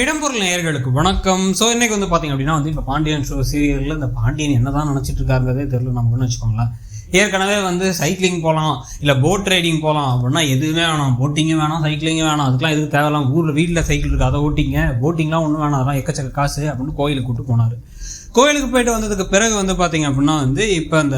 இடம்பொருள் நேயர்களுக்கு வணக்கம். ஸோ இன்னைக்கு வந்து பார்த்திங்க அப்படின்னா வந்து இப்போ பாண்டியன் ஷோ சீரியலில் இந்த பாண்டியன் என்னதான் நினச்சிட்டு இருக்காருங்கிறதே தெரியல நமக்குன்னு வச்சுக்கோங்களேன். ஏற்கனவே வந்து சைக்கிளிங் போகலாம் இல்லை போட் ரைடிங் போகலாம் அப்படின்னா எதுவுமே வேணாம். போட்டிங்கும் வேணாம் சைக்கிளிங்கும் வேணாம். அதுக்கெலாம் எதுக்கு தேவையில்லாம் ஊரில் வீட்டில் சைக்கிள் இருக்குது அதை ஓட்டிங்க. போட்டிங்லாம் ஒன்றும் வேணாம் அதெல்லாம் எக்கச்சக்க காசு அப்படின்னு கோயிலுக்கு கூட்டு போனார். கோயிலுக்கு போயிட்டு வந்ததுக்கு பிறகு வந்து பார்த்தீங்க அப்படின்னா வந்து இப்போ அந்த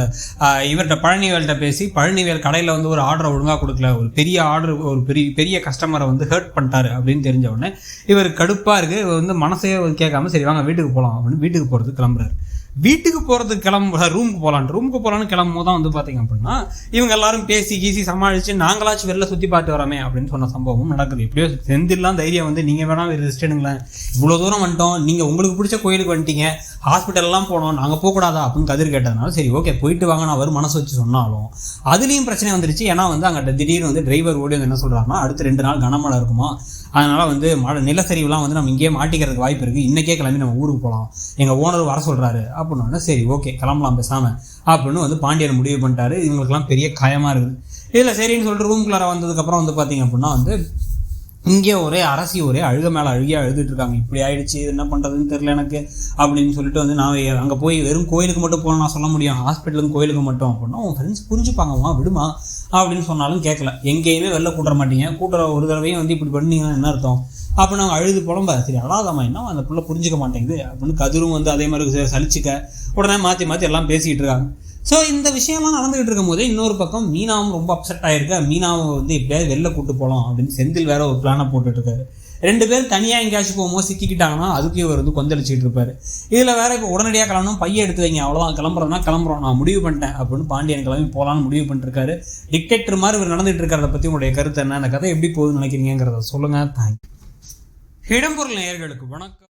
இவர்கிட்ட பழனிவேல்கிட்ட பேசி பழனிவேல் கடையில் வந்து ஒரு ஆர்டரை ஒழுங்காக கொடுக்கல. ஒரு பெரிய ஆர்டர் ஒரு பெரிய பெரிய கஸ்டமரை வந்து ஹர்ட் பண்ணிட்டாரு அப்படின்னு தெரிஞ்ச உடனே இவர் கடுப்பாக இருக்குது இவர் வந்து மனசையே கேட்காம சரி வாங்க வீட்டுக்கு போகலாம் அப்படின்னு வீட்டுக்கு போகிறது கிளம்புறாரு. வீட்டுக்கு போகிறதுக்கு கிளம்ப ரூமுக்கு போகலான் ரூமுக்கு போகலான்னு கிளம்பும் போது தான் வந்து பார்த்தீங்க அப்படின்னா இவங்க எல்லாரும் பேசி கீசி சமாளித்து நாங்களாச்சும் வெளில சுற்றி பார்த்து வரோமே அப்படின்னு சொன்ன சம்பவமும் நடக்குது. எப்படியோ செந்தில்லாம் தைரியம் வந்து நீங்கள் வேணாம் ரெஸ்ட் எடுங்களேன். இவ்வளோ தூரம் வந்துட்டோம். நீங்கள் உங்களுக்கு பிடிச்ச கோயிலுக்கு வந்துட்டீங்க. ஹாஸ்பிட்டல்லாம் போனோம். நாங்கள் போகக்கூடாதா? அப்படின்னு கதிர் கேட்டதுனால சரி ஓகே போயிட்டு வாங்க. நான் அவர் மனசு வச்சு சொன்னாலும். அதுலேயும் பிரச்சனை வந்துருச்சு. ஏன்னா வந்து அங்கே திடீர்னு வந்து டிரைவர் ஓடி வந்து என்ன சொல்கிறாருன்னா அடுத்து ரெண்டு நாள் கனமழை இருக்குமா? அதனால் வந்து மழை நிலச்சரிவுலாம் வந்து நம்ம இங்கேயே மாட்டிக்கிறதுக்கு வாய்ப்பு இருக்குது இன்றைக்கே கிளம்பி நம்ம ஊருக்கு போகலாம் எங்கள் ஓனர் வர சொல்கிறாரு அப்படின்னோடனே சரி ஓகே கிளம்பலாம் பேசாமல் அப்படின்னு வந்து பாண்டியன் முடிவு பண்ணிட்டாரு. இவங்களுக்குலாம் பெரிய காயமாக இருக்குது. இதில் சரின்னு சொல்லிட்டு ரூம்குள்ளார வந்ததுக்கப்புறம் வந்து பார்த்தீங்க அப்படின்னா வந்து இங்கே ஒரே அரசி ஒரே அழுக மேலே அழுகியாக அழுதுட்டு இருக்காங்க. இப்படி ஆயிடுச்சு என்ன பண்ணுறதுன்னு தெரியல எனக்கு அப்படின்னு சொல்லிட்டு வந்து நான் அங்கே போய் வெறும் கோயிலுக்கு மட்டும் போகணும் நான் சொல்ல முடியும். ஹாஸ்பிட்டலுக்கும் கோயிலுக்கு மட்டும் அப்படின்னா உன் ஃப்ரெண்ட்ஸ் புரிஞ்சுப்பாங்கம்மா விடுமா அப்படின்னு சொன்னாலும் கேட்கல எங்கேயுமே வெளில கூட்டுற மாட்டீங்க. கூட்டுற ஒரு தடவையும் வந்து இப்படி பண்ணீங்கன்னா என்ன அர்த்தம்? அப்போ நாங்கள் அழுது புலம்ப சரி அழாதம்மா என்ன அந்த பிள்ளை புரிஞ்சுக்க மாட்டேங்குது? அப்படின்னு கதிரும் வந்து அதே மாதிரி சலிச்சிக்க உடனே மாற்றி மாற்றி எல்லாம் பேசிக்கிட்டு இருக்காங்க. ஸோ இந்த விஷயம்லாம் நடந்துகிட்டு இருக்கும் போதே இன்னொரு பக்கம் மீனாவும் ரொம்ப அப்செட் ஆகிருக்கு மீனாவை வந்து எப்படியாவது வெளில கூட்டு போகலாம் அப்படின்னு செந்தில் வேற ஒரு பிளானை போட்டுட்ருக்காரு ரெண்டு பேரும் தனியாக எங்கேயாச்சும் போகும்போது சிக்கிக்கிட்டாங்கன்னா அதுக்கு இவர் வந்து கொந்தளிச்சிட்டு இருப்பாரு. இதில் வேற இப்போ உடனடியாக கிளம்பணும் பையன் எடுத்து வைங்க அவ்வளோதான் கிளம்புறோம்னா கிளம்புறோம் நான் முடிவு பண்ணிட்டேன் அப்படின்னு பாண்டியன் கிளம்பி போகலான்னு முடிவு பண்ணிருக்காரு டிக்டேட்டர் மாதிரி இவர் நடந்துட்டு இருக்கிறத பற்றி உங்களுடைய கருத்து என்ன? அந்த கதை எப்படி போகுதுன்னு நினைக்கிறீங்கிறத சொல்லுங்கள் தேங்க்யூ இடம்பொருள் நேயர்களுக்கு வணக்கம்.